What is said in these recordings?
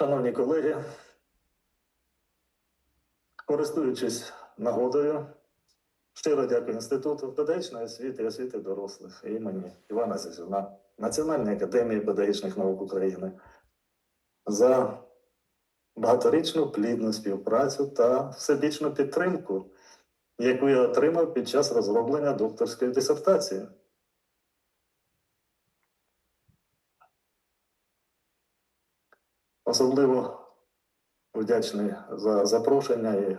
Шановні колеги, користуючись нагодою, щиро дякую Інституту педагогічної освіти і освіти дорослих імені Івана Зазюна, Національної академії педагогічних наук України за багаторічну плідну співпрацю та всебічну підтримку, яку я отримав під час розроблення докторської дисертації. Особливо вдячний за запрошення і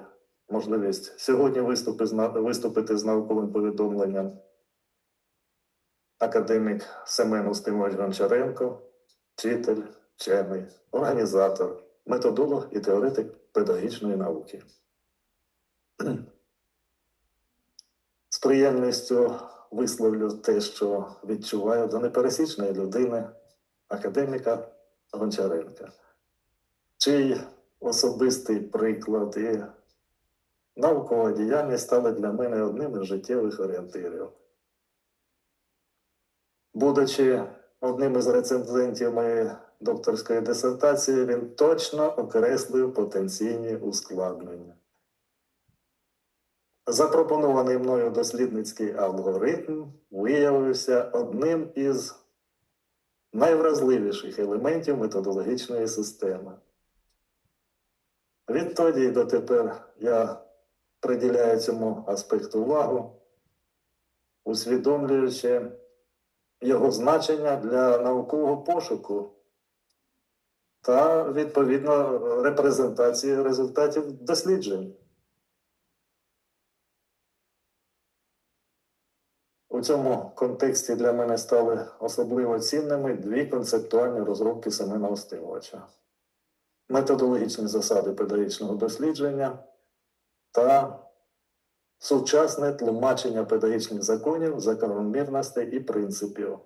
можливість сьогодні виступити з науковим повідомленням. Академік Семен Устимович Гончаренко, вчитель, вчений, організатор, методолог і теоретик педагогічної науки. З приємністю висловлю те, що відчуваю до непересічної людини, академіка Гончаренка чий особистий приклад і наукова діяльність стали для мене одним із життєвих орієнтирів. Будучи одним із рецензентів моєї докторської дисертації, він точно окреслив потенційні ускладнення. Запропонований мною дослідницький алгоритм виявився одним із найвразливіших елементів методологічної системи. Відтоді дотепер я приділяю цьому аспекту увагу, усвідомлюючи його значення для наукового пошуку та відповідно репрезентації результатів досліджень. У цьому контексті для мене стали особливо цінними дві концептуальні розробки Семена Остимовича методологічні засади педагогічного дослідження та сучасне тлумачення педагогічних законів, закономірностей і принципів.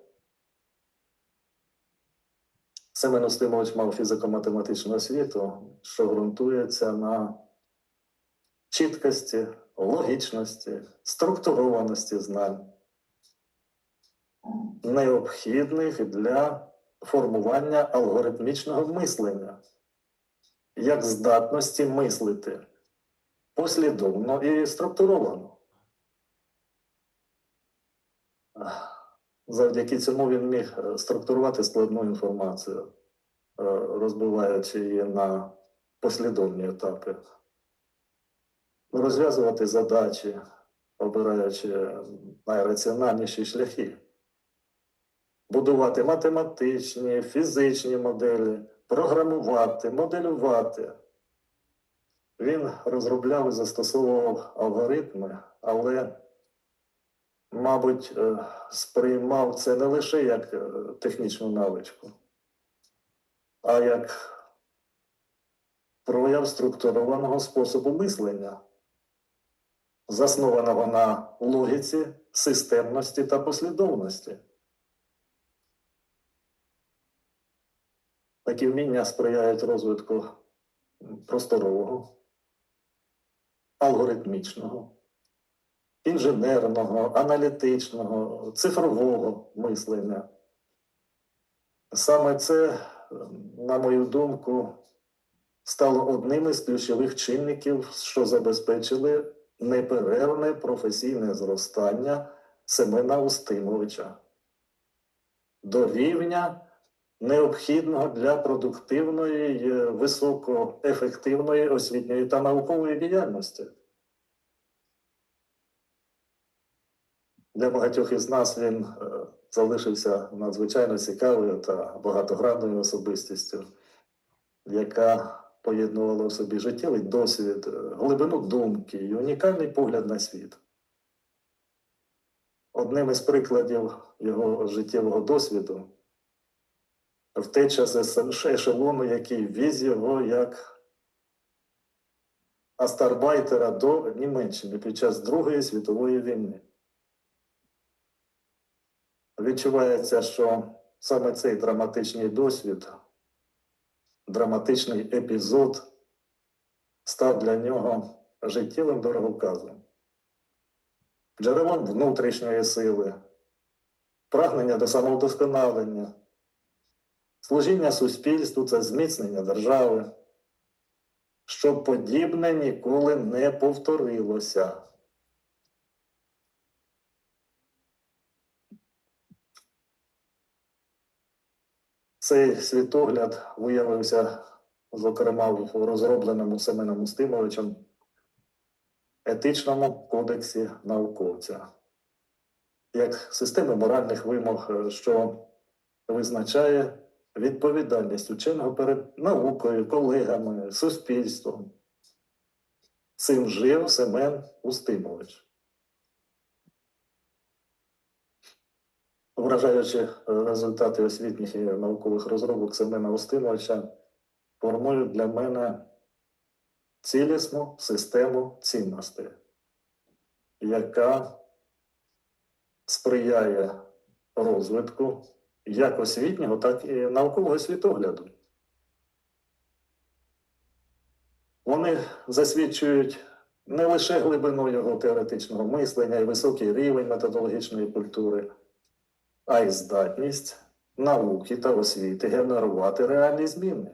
Семен Устимович мав фізико-математичну освіту, що ґрунтується на чіткості, логічності, структурованості знань, необхідних для формування алгоритмічного мислення як здатності мислити. Послідовно і структуровано. Завдяки цьому він міг е, структурувати складну інформацію, е, розбиваючи її на послідовні етапи, розв'язувати задачі, обираючи найраціональніші шляхи, будувати математичні, фізичні моделі програмувати, моделювати. Він розробляв і застосовував алгоритми, але, мабуть, е, сприймав це не лише як е, технічну навичку, а як прояв структурованого способу мислення, заснованого на логіці, системності та послідовності. Такі вміння сприяють розвитку просторового, алгоритмічного, інженерного, аналітичного, цифрового мислення. Саме це, на мою думку, стало одним із ключових чинників, що забезпечили неперервне професійне зростання Семена Устимовича до рівня необхідного для продуктивної, високоефективної освітньої та наукової діяльності. Для багатьох із нас він е, залишився надзвичайно цікавою та багатогранною особистістю, яка поєднувала в собі життєвий досвід, е, глибину думки і унікальний погляд на світ. Одним із прикладів його життєвого досвіду втеча з ешелону, який віз його як астарбайтера до Німеччини під час Другої світової війни. Відчувається, що саме цей драматичний досвід, драматичний епізод став для нього життєвим дороговказом, джерелом внутрішньої сили, прагнення до самовдосконалення Служіння суспільству це зміцнення держави, щоб подібне ніколи не повторилося. Цей світогляд виявився, зокрема, в розробленому Семеном Устимовичем етичному кодексі науковця, як системи моральних вимог, що визначає відповідальність ученого перед наукою, колегами, суспільством. Цим жив Семен Устимович. Вражаючи е, результати освітніх і наукових розробок Семена Устимовича, формують для мене цілісну систему цінностей, яка сприяє розвитку як освітнього, так і наукового світогляду. Вони засвідчують не лише глибину його теоретичного мислення і високий рівень методологічної культури, а й здатність науки та освіти генерувати реальні зміни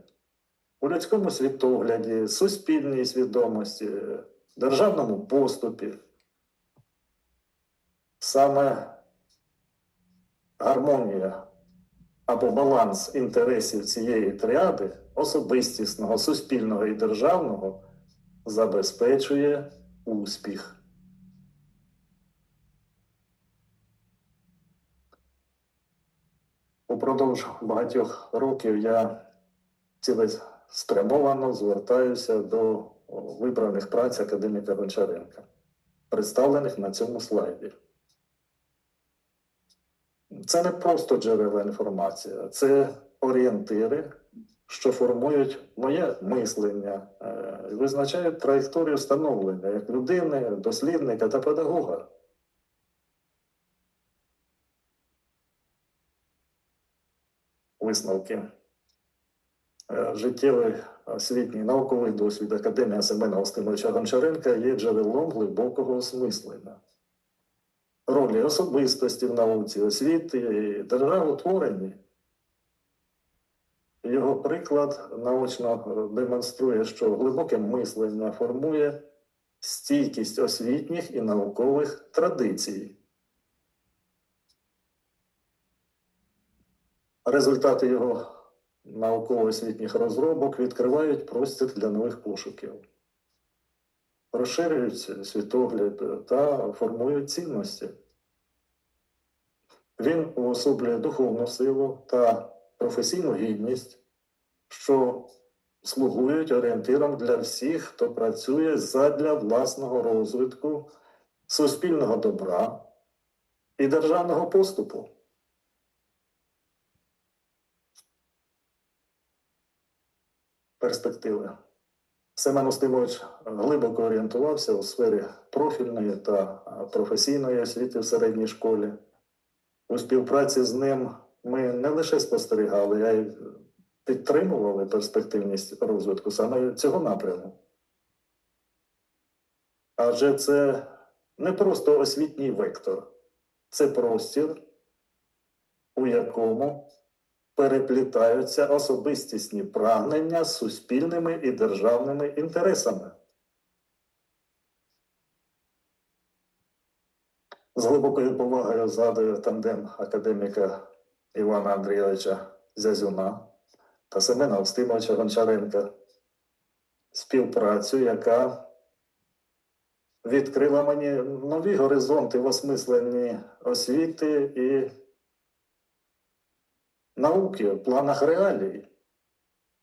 у людському світогляді, суспільній свідомості, державному поступі. Саме гармонія або баланс інтересів цієї тріади особистісного, суспільного і державного забезпечує успіх. Упродовж багатьох років я цілеспрямовано звертаюся до вибраних праць академіка Гончаренка, представлених на цьому слайді. Це не просто джерела інформації, це орієнтири, що формують моє мислення, е, визначають траєкторію становлення як людини, дослідника та педагога. Висновки. Е, Життєвий освітній науковий досвід Академія Семена Остимовича Гончаренка є джерелом глибокого осмислення ролі особистості в науці, освіти державотворенні. Його приклад наочно демонструє, що глибоке мислення формує стійкість освітніх і наукових традицій. Результати його науково-освітніх розробок відкривають простір для нових пошуків, розширюють світогляд та формують цінності. Він уособлює духовну силу та професійну гідність, що слугують орієнтиром для всіх, хто працює задля власного розвитку, суспільного добра і державного поступу. Перспективи. Семен Устимович глибоко орієнтувався у сфері профільної та професійної освіти в середній школі. У співпраці з ним ми не лише спостерігали, а й підтримували перспективність розвитку саме цього напряму. Адже це не просто освітній вектор, це простір, у якому переплітаються особистісні прагнення з суспільними і державними інтересами. З глибокою повагою згадую тандем академіка Івана Андрійовича Зязюна та Семена Устимовича Гончаренка. Співпрацю, яка відкрила мені нові горизонти в осмисленні освіти і науки в планах реалії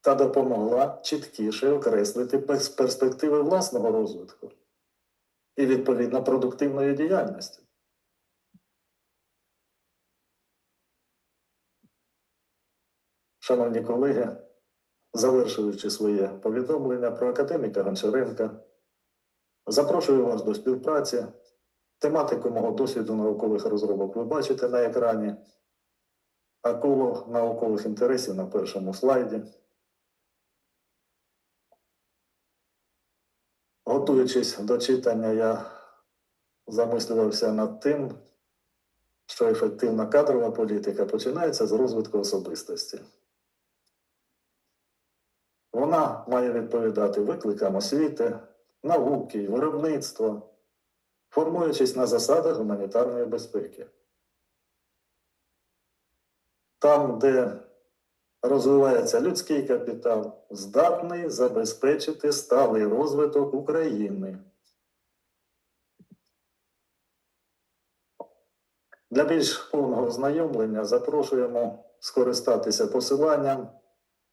та допомогла чіткіше окреслити перспективи власного розвитку і відповідно продуктивної діяльності. Шановні колеги, завершуючи своє повідомлення про академіка Гончаренка, запрошую вас до співпраці. Тематику мого досвіду наукових розробок ви бачите на екрані, а коло наукових інтересів на першому слайді. Готуючись до читання, я замислювався над тим, що ефективна кадрова політика починається з розвитку особистості. Вона має відповідати викликам освіти, науки, виробництва, формуючись на засадах гуманітарної безпеки. Там, де розвивається людський капітал, здатний забезпечити сталий розвиток України. Для більш повного ознайомлення запрошуємо скористатися посиланням,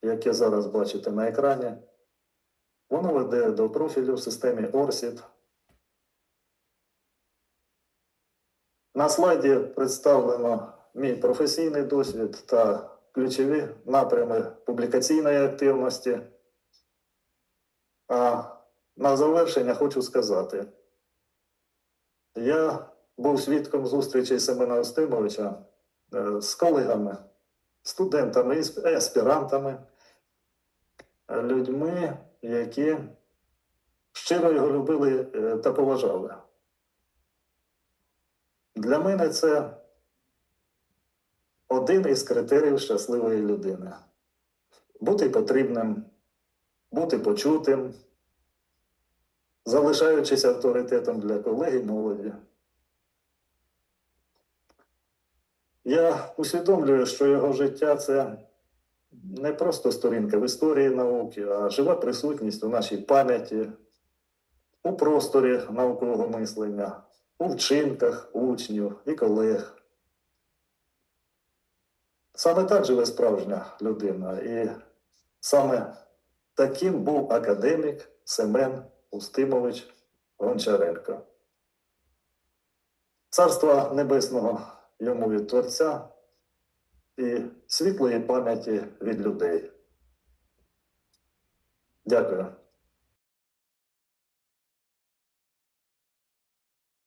яке зараз бачите на екрані. Воно веде до профілю в системі ORSID. На слайді представлено мій професійний досвід та ключові напрями публікаційної активності. А на завершення хочу сказати: я був свідком зустрічі Семена Остимовича е, з колегами, студентами, і аспірантами, людьми, які щиро його любили е, та поважали. Для мене це один із критеріїв щасливої людини. Бути потрібним, бути почутим, залишаючись авторитетом для колег і молоді. Я усвідомлюю, що його життя це не просто сторінка в історії науки, а жива присутність у нашій пам'яті, у просторі наукового мислення, у вчинках учнів і колег. Саме так живе справжня людина. І саме таким був академік Семен Устимович Гончаренко. Царства Небесного йому від Творця і світлої пам'яті від людей. Дякую.